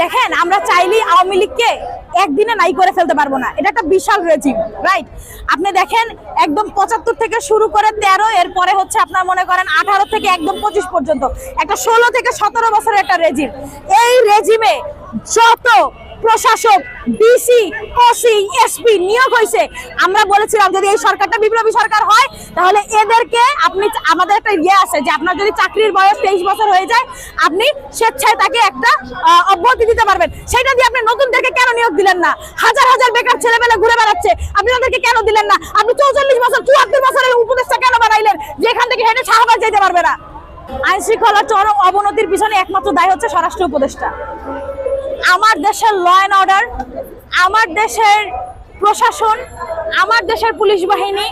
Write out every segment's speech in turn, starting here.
দেখেন, আমরা চাইলেই আওয়ামী লীগকে একদিনে নাই করে ফেলতে পারব না। এটা একটা বিশাল রেজিম রাইট আপনি দেখেন, একদম পঁচাত্তর থেকে শুরু করে তেরো, এরপরে হচ্ছে আপনার মনে করেন আঠারো থেকে একদম পঁচিশ পর্যন্ত। একটা ষোলো থেকে সতেরো বছরের একটা রেজিম এই রেজিমে যত প্রশাসক, ডিসি, ওসি, এসপি নিয়োগ হয়েছে। আমরা বলেছিলাম যদি এই সরকারটা বিপ্লবী সরকার হয়, তাহলে এদেরকে আপনি আমাদের একটা ইয়ে আছে যে আপনার যদি চাকরির বয়স তেইশ বছর হয়ে যায়, আপনি স্বেচ্ছায় তাকে একটা অব্যাহতি দিতে পারবেন। সেটা দিয়ে আপনি নতুনদেরকে কেন নিয়োগ দিলেন না? হাজার হাজার বেকার ছেলেমেলে ঘুরে বেড়াচ্ছে। আপনি তাদেরকে কেন দিলেন না? আপনি চৌচল্লিশ বছর, চুয়াত্তর বছরের উপদেষ্টা কেন বানাইলেন? যেখান থেকে হেঁটে শাহবাজ যেতে পারবে না। আইন শৃঙ্খলা চরম অবনতির পিছনে একমাত্র দায় হচ্ছে স্বরাষ্ট্র উপদেষ্টা। আমার দেশের ল অ্যান্ড অর্ডার আমার দেশের প্রশাসন, আমার দেশের পুলিশ বাহিনী,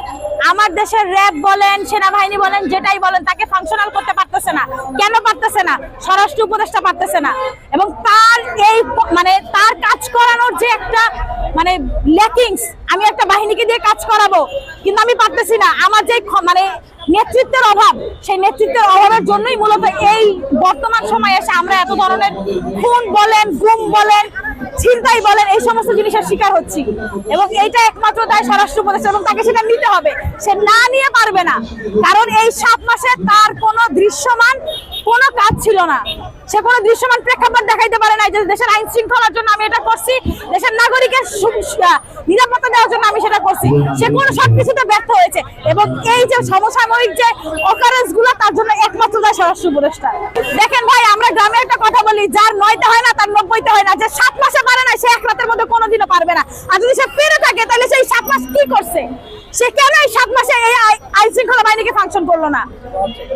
আমার দেশের র্যাব বলেন, সেনাবাহিনী বলেন, যেটাই বলেন, তাকে ফাংশনাল করতে পারতেছে না। কেন পারতেছে না? স্বরাষ্ট্র উপদেষ্টা পারতেছে না। এবং তার এই মানে তার কাজ করানোর যে একটা মানে ল্যাকিংস আমি একটা বাহিনীকে দিয়ে কাজ করাবো, কিন্তু আমি পারতেছি না। আমার যে মানে নেতৃত্বের অভাব। সেই নেতৃত্বের অভাবের জন্যই মূলত এই বর্তমান সময়ে এসে আমরা এত ধরনের খুন বলেন, গুম বলেন, ছিনতাই বলেন, এই সমস্ত জিনিসের শিকার হচ্ছি। এবং এইটা একমাত্র তাই স্বরাষ্ট্র উপদেষ্টা এবং তাকে সেটা নিতে হবে। সে না নিয়ে পারবে না। কারণ এই সাত মাসে তার কোনো দৃশ্যমান কোনো কাজ ছিল না। সে কোনো দৃশ্যমান প্রেক্ষাপট দেখাইতে দেশের আইন শৃঙ্খলার জন্য আমি এটা করছি, দেশের নাগরিকের নিরাপত্তা দেওয়ার জন্য আমি সেটা করছি। সে কোনো সবকিছুতে ব্যর্থ হয়েছে এবং এই যে সমসাময়িক যে অকারেন্সগুলো তার জন্য একমাত্র দায় স্বরাষ্ট্র উপদেষ্টা। দেখেন ভাই, আমরা গ্রামে একটা কথা বলি, যার নয়তে হয় না, তার নব্বইতে হয় না, যে সাত মাসে পারে না, সে এক রাতের মধ্যে কোনোদিনও পারবে না। আর যদি সে পেরে থাকে, তাহলে সেই সাত মাস কি করছে? সে কেন এই সাত মাসে এই আই- আইন শৃঙ্খলা বাহিনীকে ফাংশন করল না?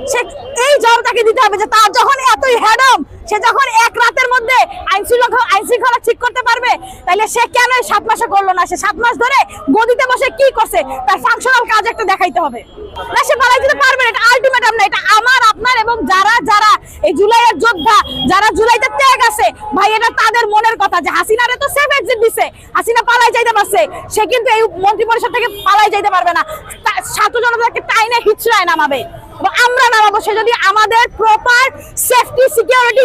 সে এই জব তাকে দিতে হবে যে তার যখন এতই হ্যাডম সে যখন এক রাতের মধ্যে আইন শৃঙ্খলা আইন শৃঙ্খলা ঠিক করতে পারবে, তাহলে সে কেন সাত মাসে করল না? সে সাত মাস ধরে গদিতে বসে কি করছে? তার ফাংশনাল কাজ একটা দেখাইতে হবে। না, সে পালাই দিতে পারবে এটা আলটিমেটাম না, এটা আমার, আপনার এবং যারা যারা এই জুলাইয়ের যোদ্ধা, যারা জুলাইতে ত্যাগ আছে, ভাই, এটা তাদের মনের কথা যে হাসিনারে তো সেফ এক্সিট দিছে, হাসিনা পালাই যাইতে পারছে, সে কিন্তু এই মন্ত্রী পরিষদ থেকে পালাই যাইতে পারবে না। তা- ছাত্র জনতাকে টাইনে হিচড়ায় নামাবে। আমরা নামাবো সে যদি আমাদের প্রপার সেফটি সিকিউরিটি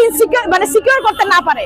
মানে সিকিউর করতে না পারে।